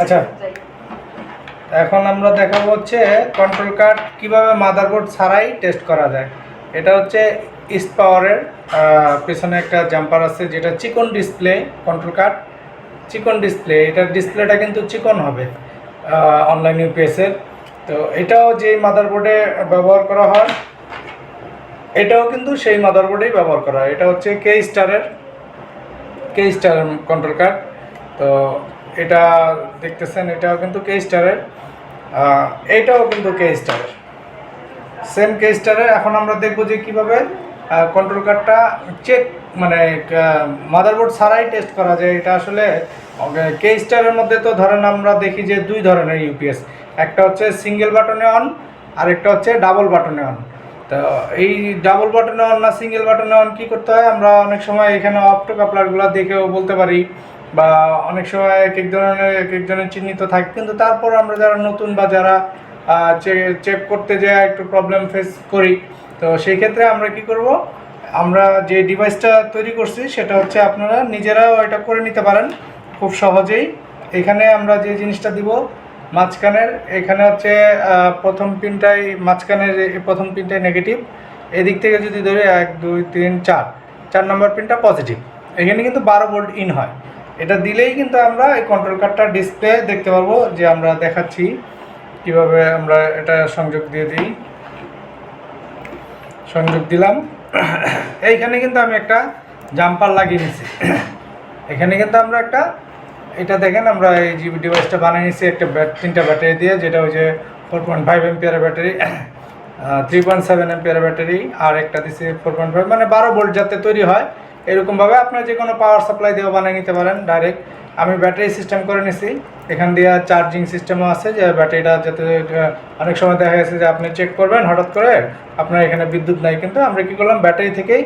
আচ্ছা। এখন আমরা দেখাবো হচ্ছে কন্ট্রোল কার্ড কীভাবে মাদারবোর্ড ছাড়াই টেস্ট করা যায়। এটা হচ্ছে ইস্ট পাওয়ারের পেছনে একটা জাম্পার আছে, যেটা চিকন ডিসপ্লে কন্ট্রোল কার্ড চিকন ডিসপ্লে এটার ডিসপ্লেটা কিন্তু চিকন হবে অনলাইন ইউপিএসের তো এটাও যেই মাদারবোর্ডে ব্যবহার করা হয়, এটাও কিন্তু সেই মাদারবোর্ডেই ব্যবহার করা হয়। এটা হচ্ছে কে স্টারের কে স্টার কন্ট্রোল কার্ড তো এটা দেখতেছেন, এটাও কিন্তু কে স্টারের এটাও কিন্তু কে স্টারের সেম কে স্টারের এখন আমরা দেখব যে কীভাবে কন্ট্রোল কার্ডটা চেক মানে মাদারবোর্ড ছাড়াই টেস্ট করা যায়। এটা আসলে কে স্টারের মধ্যে তো ধরেন আমরা দেখি যে দুই ধরনের ইউপিএস একটা হচ্ছে সিঙ্গেল বাটনে অন আরেকটা হচ্ছে ডাবল বাটনে অন তো এই ডাবল বাটনে অন না সিঙ্গেল বাটনে অন কী করতে হয়? আমরা অনেক সময় এখানে অপটো কাপলারগুলো দেখেও বলতে পারি। বা অনেক সময় এক এক ধরনের এক একজনের চিহ্নিত থাকে। কিন্তু তারপর আমরা যারা নতুন বা যারা চেক করতে যায় একটু প্রবলেম ফেস করি, তো সেই ক্ষেত্রে আমরা কি করব? আমরা যে ডিভাইসটা তৈরি করছি, সেটা হচ্ছে আপনারা নিজেরাও এটা করে নিতে পারেন খুব সহজেই। এখানে আমরা যে জিনিসটা দিব, মাঝখানের, এখানে হচ্ছে প্রথম পিনটাই, মাঝখানের প্রথম পিনটাই নেগেটিভ এদিক থেকে যদি ধরি, এক, দুই, তিন, চার চার নম্বর পিনটা পজিটিভ এখানে কিন্তু বারো ভোল্ট ইন হয়। এটা দিলেই কিন্তু আমরা এই কন্ট্রোল কার্ডটা ডিসপ্লে দেখতে পারব যে আমরা দেখাচ্ছি কীভাবে আমরা এটা সংযোগ দিয়ে দিই। সংযোগ দিলাম। এইখানে কিন্তু আমি একটা জাম্পার লাগিয়ে নিছি। এখানে কিন্তু আমরা একটা, এটা দেখেন আমরা এই যে ডিভাইসটা বানিয়ে নিছি, একটা ব্যাট তিনটা ব্যাটারি দিয়ে, যেটা যে ফোর পয়েন্ট ফাইভ এমপিয়ারের ব্যাটারি থ্রি পয়েন্ট সেভেন এমপিয়ারের ব্যাটারি আর একটা দিছি ফোর পয়েন্ট ফাইভ মানে বারো ভোল্ট যাতে তৈরি হয় এরকমভাবে আপনার যে কোনো পাওয়ার সাপ্লাই দিয়েও বানিয়ে নিতে পারেন ডাইরেক্ট আমি ব্যাটারি সিস্টেম করে নিছি। এখান দিয়ে চার্জিং সিস্টেমও আছে যে ব্যাটারিটা যাতে অনেক সময় দেখা গেছে যে আপনি চেক করবেন হঠাৎ করে আপনার এখানে বিদ্যুৎ নাই। কিন্তু আমরা কী করলাম ব্যাটারি থেকেই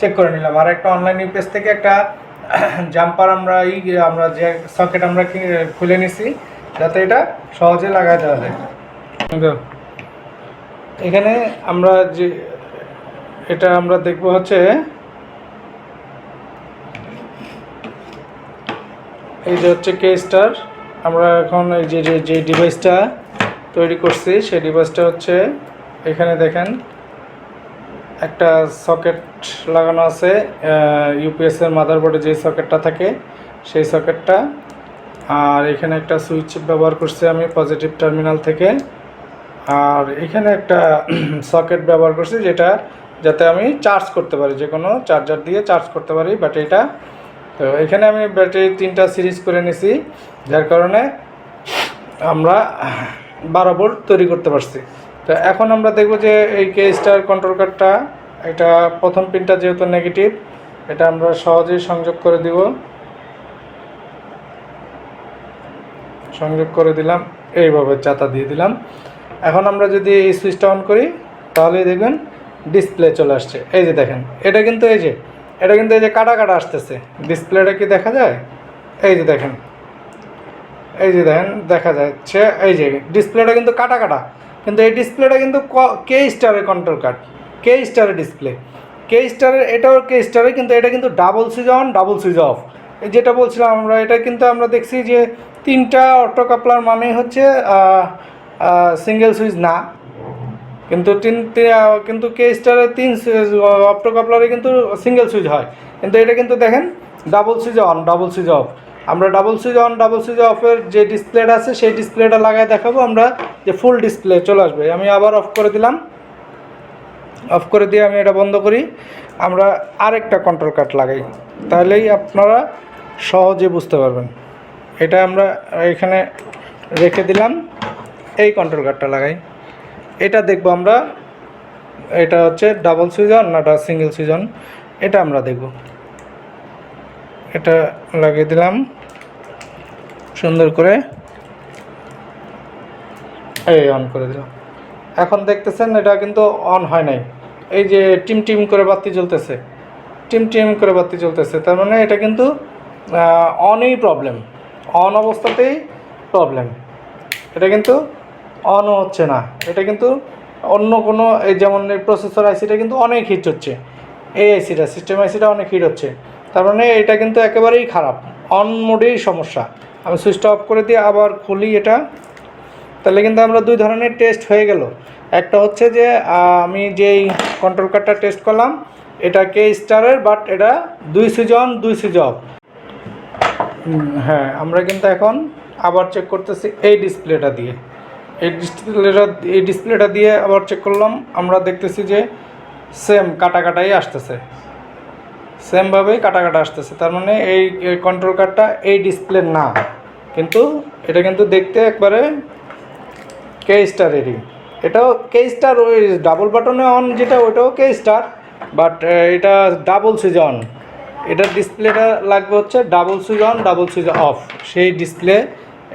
চেক করে নিলাম। আর একটা অনলাইন ইউপিএস থেকে একটা জাম্পার আমরা এই আমরা যে সকেট আমরা খুলে নিছি যাতে এটা সহজে লাগাই দেওয়া যায়। এখানে আমরা যে এটা আমরা দেখব হচ্ছে এই যে হচ্ছে কে স্টার আমরা এখন এই যে, যে- ডিভাইসটা তৈরি করছি, সেই ডিভাইসটা হচ্ছে এখানে দেখেন, একটা সকেট লাগানো আছে ইউপিএসের মাদারবোর্ডে যে সকেটটা থাকে, সেই সকেটটা আর এখানে একটা সুইচ ব্যবহার করছি আমি পজিটিভ টার্মিনাল থেকে। আর এখানে একটা সকেট ব্যবহার করছি, যেটা যাতে আমি চার্জ করতে পারি যে কোনো চার্জার দিয়ে চার্জ করতে পারি ব্যাটারিটা তো এখানে আমি ব্যাটারি তিনটা সিরিজ করে নিছি, যার কারণে আমরা বারো ভোল্ট তৈরি করতে পারছি। তো এখন আমরা দেখব যে এই কে স্টার কন্ট্রোল কার্ডটা এটা প্রথম পিনটা যেহেতু নেগেটিভ এটা আমরা সহজেই সংযোগ করে দিব। সংযোগ করে দিলাম, এইভাবে চাতা দিয়ে দিলাম। এখন আমরা যদি এই সুইচটা অন করি তাহলে দেখবেন ডিসপ্লে চলে আসছে। এই যে দেখেন, এটা কিন্তু এই যে এটা কিন্তু এই যে কাটা কাটা আসতেছে। ডিসপ্লেটা কি দেখা যায়? এই যে দেখেন। এই যে দেখেন, দেখা যাচ্ছে, এই যে ডিসপ্লেটা কিন্তু কাটা কাটা। কিন্তু এই ডিসপ্লেটা কিন্তু ক- স্টারের কন্ট্রোল কার্ড কে স্টারের ডিসপ্লে কে স্টারের এটাও কে স্টারের কিন্তু এটা কিন্তু double switch on double switch off যেটা বলছিলাম আমরা, এটা কিন্তু আমরা দেখছি যে তিনটা অটো কাপলার মানেই হচ্ছে সিঙ্গেল সুইচ না। কিন্তু তিন কিন্তু কে স্টারের তিন অপটো কাপলারে কিন্তু সিঙ্গেল সুইচ হয়। কিন্তু এটা কিন্তু দেখেন double switch on double switch off আমরা double switch on double switch অফের যে ডিসপ্লেটা আছে, সেই ডিসপ্লেটা লাগায় দেখাবো আমরা যে ফুল ডিসপ্লে চলে আসবে। আমি আবার অফ করে দিলাম। অফ করে দিয়ে আমি এটা বন্ধ করি। আমরা আরেকটা কন্ট্রোল কার্ড লাগাই। তাহলেই আপনারা সহজে বুঝতে পারবেন। এটা আমরা এখানে রেখে দিলাম। এই কন্ট্রোল কার্ডটা লাগাই। এটা দেখব আমরা। এটা হচ্ছে ডাবল সুইচ অন না সিঙ্গেল সুইচ অন এটা আমরা দেখব। এটা লাগিয়ে দিলাম। সুন্দর করে। এই অন করে দিলাম। এখন দেখতেছেন এটা কিন্তু অন হয় নাই। এই যে টিম টিম করে বাতি জ্বলতেছে। টিম টিম করে বাতি চলতেছে তার মানে এটা কিন্তু অনই প্রবলেম অন অবস্থাতেই প্রবলেম এটা কিন্তু অনও হচ্ছে না। এটা কিন্তু অন্য কোনো, এই যেমন প্রসেসর আইসিটা কিন্তু অনেক হিট হচ্ছে। এই আইসিটা সিস্টেম আইসিটা অনেক হিট হচ্ছে। তার মানে এটা কিন্তু একেবারেই খারাপ। অন মোডেই সমস্যা। আমি সুইচটা অফ করে দিয়ে আবার খুলি এটা। তাহলে কিন্তু আমরা দুই ধরনের টেস্ট হয়ে গেল। একটা হচ্ছে যে আমি যেই কন্ট্রোল কার্ডটা টেস্ট করলাম এটা কে স্টারের বাট এটা দুই সুইচ অন দুই সুইচ অফ হ্যাঁ আমরা কিন্তু এখন আবার চেক করতেছি এই ডিসপ্লেটা দিয়ে। এই ডিসপ্লেটা এই ডিসপ্লেটা দিয়ে আবার চেক করলাম, আমরা দেখতেছি যে সেম কাটা কাটাই আসতেছে। সেমভাবেই কাটা কাটা আসতেছে, তার মানে এই কন্ট্রোল কার্ডটা এই ডিসপ্লে না। কিন্তু এটা কিন্তু দেখতে একবারে কে স্টার স্টারেরই এটাও কে স্টার ওই ডাবল বাটনে অন যেটা, ওইটাও কে স্টার বাট এটা ডাবল সুইচ অন এটার ডিসপ্লেটা লাগবে হচ্ছে double switch on double switch off সেই ডিসপ্লে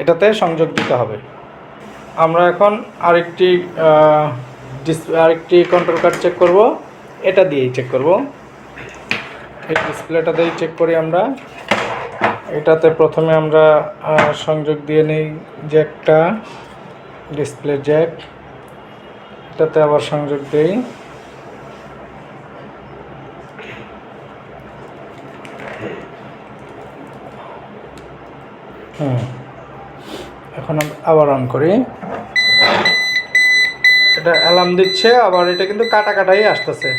এটাতে সংযোগ দিতে হবে। আমরা এখন আরেকটি আহ, ডিস- আরেকটি কন্ট্রোল কার্ড চেক করব। এটা দিয়েই চেক করব। এই ডিসপ্লেটা দিয়েই চেক করি আমরা। এটাতে প্রথমে আমরা সংযোগ দিয়ে নেই জ্যাকটা ডিসপ্লে জ্যাক এটাতে আবার সংযোগ দেই। হুম। এখন আবার অন করি। এটা অ্যালার্ম দিচ্ছে, আবার এটা কিন্তু কাটা কাটাই আসতেছে।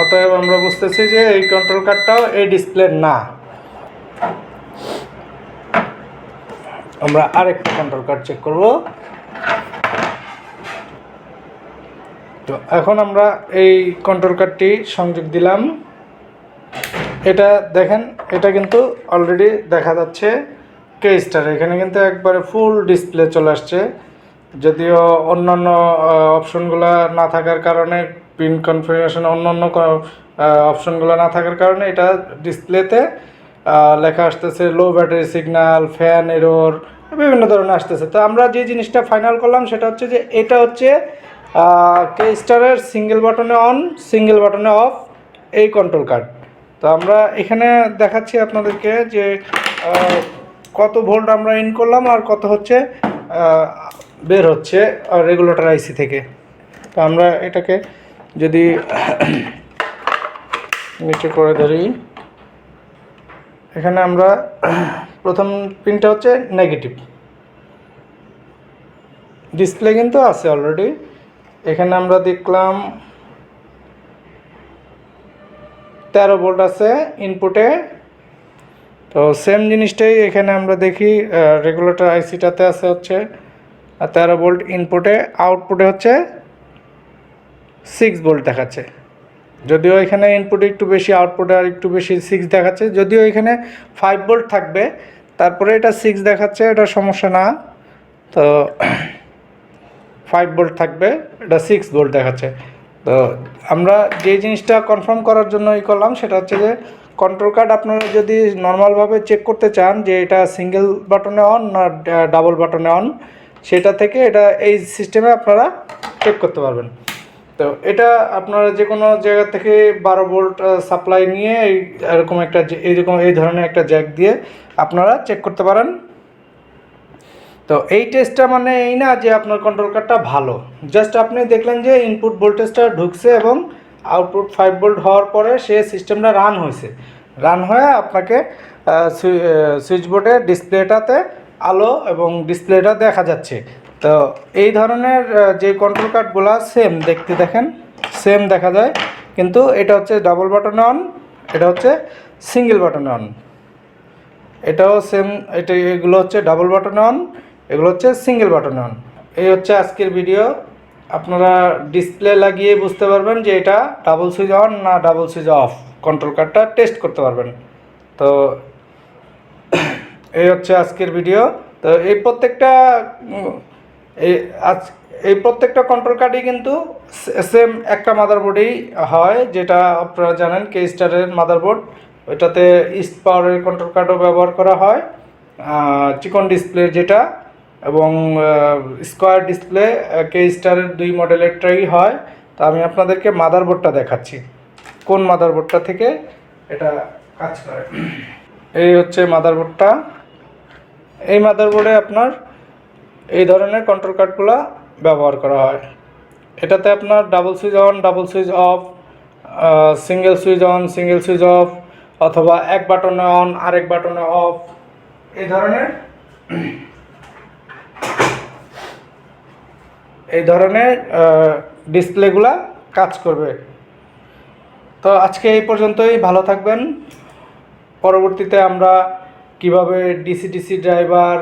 অতএব আমরা বুঝতেছি যে এই কন্ট্রোল কার্ডটাও এই ডিসপ্লে না। আমরা আরেকটা কন্ট্রোল কার্ড চেক করব। তো এখন আমরা এই কন্ট্রোল কার্ডটি সংযোগ দিলাম। এটা দেখেন, এটা কিন্তু অলরেডি দেখা যাচ্ছে। K star? এখানে কিন্তু একবারে ফুল ডিসপ্লে চলে আসছে। যদিও অন্যান্য অপশনগুলো না থাকার কারণে পিন কনফিগারেশন অন্যান্য অপশনগুলো না থাকার কারণে এটা ডিসপ্লেতে লেখা আসতেছে low battery signal fan error বিভিন্ন ধরনের আসতেছে। তো আমরা যে জিনিসটা ফাইনাল করলাম সেটা হচ্ছে যে এটা হচ্ছে কে স্টারের সিঙ্গেল বাটনে অন সিঙ্গেল বাটনে অফ এই কন্ট্রোল কার্ড তো আমরা এখানে দেখাচ্ছি আপনাদেরকে যে কত ভোল্ট আমরা ইন করলাম আর কত হচ্ছে বের হচ্ছে রেগুলেটর আইসি থেকে। তো আমরা এটাকে যদি নিচে করে ধরি, এখানে আমরা প্রথম পিনটা হচ্ছে নেগেটিভ ডিসপ্লে কিন্তু আছে অলরেডি এখানে আমরা দেখলাম তেরো ভোল্ট আছে ইনপুটে তো সেম জিনিসটাই এখানে আমরা দেখি রেগুলেটর আইসিটাতে আছে হচ্ছে তেরো ভোল্ট ইনপুটে আউটপুটে হচ্ছে সিক্স ভোল্ট দেখাচ্ছে। যদিও এখানে ইনপুটে একটু বেশি আউটপুটে আর একটু বেশি সিক্স দেখাচ্ছে, যদিও এখানে ফাইভ ভোল্ট থাকবে, তারপরে এটা সিক্স দেখাচ্ছে, এটা সমস্যা না। তো ফাইভ ভোল্ট থাকবে, এটা সিক্স ভোল্ট দেখাচ্ছে। তো আমরা যে জিনিসটা কনফার্ম করার জন্য ই করলাম, সেটা হচ্ছে যে কন্ট্রোল কার্ড আপনারা যদি নর্মালভাবে চেক করতে চান যে এটা সিঙ্গেল বাটনে অন না ডাবল বাটনে অন সেটা থেকে এটা এই সিস্টেমে আপনারা চেক করতে পারবেন। তো এটা আপনারা যে কোনো জায়গা থেকে বারো ভোল্ট সাপ্লাই নিয়ে এই এরকম একটা এইরকম এই ধরনের একটা জ্যাক দিয়ে আপনারা চেক করতে পারেন। তো এই টেস্টটা মানে এই না যে আপনার কন্ট্রোল কার্ডটা ভালো। জাস্ট আপনি দেখলেন যে ইনপুট ভোল্টেজটা ঢুকছে এবং আউটপুট ফাইভ ভোল্ট হওয়ার পরে সে সিস্টেমটা রান হয়েছে। রান হয়ে আপনাকে সুইচ বোর্ডের ডিসপ্লেটাতে আলো এবং ডিসপ্লেটা দেখা যাচ্ছে। তো এই ধরনের যে কন্ট্রোল কার্ডগুলো সেম দেখতে দেখেন সেম দেখা যায়। কিন্তু এটা হচ্ছে ডাবল বাটনে অন এটা হচ্ছে সিঙ্গেল বাটনে অন এটাও সেম এটা, এগুলো হচ্ছে ডাবল বাটন অন এগুলো হচ্ছে সিঙ্গেল বাটন অন এই হচ্ছে আজকের ভিডিও আপনারা ডিসপ্লে লাগিয়ে বুঝতে পারবেন যে এটা ডাবল সুইচ অন না ডাবল সুইচ অফ কন্ট্রোল কার্ডটা টেস্ট করতে পারবেন। তো এই হচ্ছে আজকের ভিডিও তো এই প্রত্যেকটা, এই আজ, এই প্রত্যেকটা কন্ট্রোল কার্ডই কিন্তু সেম একটা মাদারবোর্ডেই হয়, যেটা আপনারা জানেন কে স্টারের মাদারবোর্ড ওইটাতে ইস্ট পাওয়ারের কন্ট্রোল কার্ডও ব্যবহার করা হয়। চিকন ডিসপ্লে যেটা। এবং স্কোয়ার ডিসপ্লে কে স্টারের দুই মডেলের ট্রাই হয়। তা আমি আপনাদেরকে মাদারবোর্ডটা দেখাচ্ছি। কোন মাদারবোর্ডটা থেকে এটা কাজ করে? এই হচ্ছে মাদারবোর্ডটা এই মাদারবোর্ডে আপনার এই ধরনের কন্ট্রোল কার্ডগুলো ব্যবহার করা হয়। এটাতে আপনার double switch on double switch off single switch on single switch off অথবা এক বাটনে অন আরেক বাটনে অফ এই ধরনের এই ধরনের ডিসপ্লেগুলা কাজ করবে। তো আজকে এই পর্যন্তই, ভালো থাকবেন। পরবর্তীতে আমরা কীভাবে ডিসি ডিসি ড্রাইভার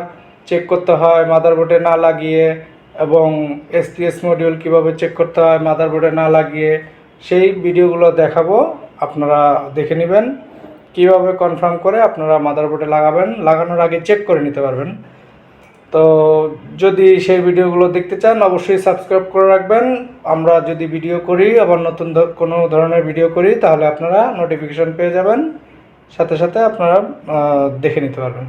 চেক করতে হয় মাদারবোর্ডে না লাগিয়ে, এবং এসপিএস মডিউল কীভাবে চেক করতে হয় মাদারবোর্ডে না লাগিয়ে, সেই ভিডিওগুলো দেখাবো। আপনারা দেখে নেবেন। কীভাবে কনফার্ম করে আপনারা মাদারবোর্ডে লাগাবেন, লাগানোর আগে চেক করে নিতে পারবেন। তো যদি সেই ভিডিওগুলো দেখতে চান, অবশ্যই সাবস্ক্রাইব করে রাখবেন। আমরা যদি ভিডিও করি, আবার নতুন কোনো ধরনের ভিডিও করি, তাহলে আপনারা নোটিফিকেশান পেয়ে যাবেন। সাথে সাথে আপনারা দেখে নিতে পারবেন।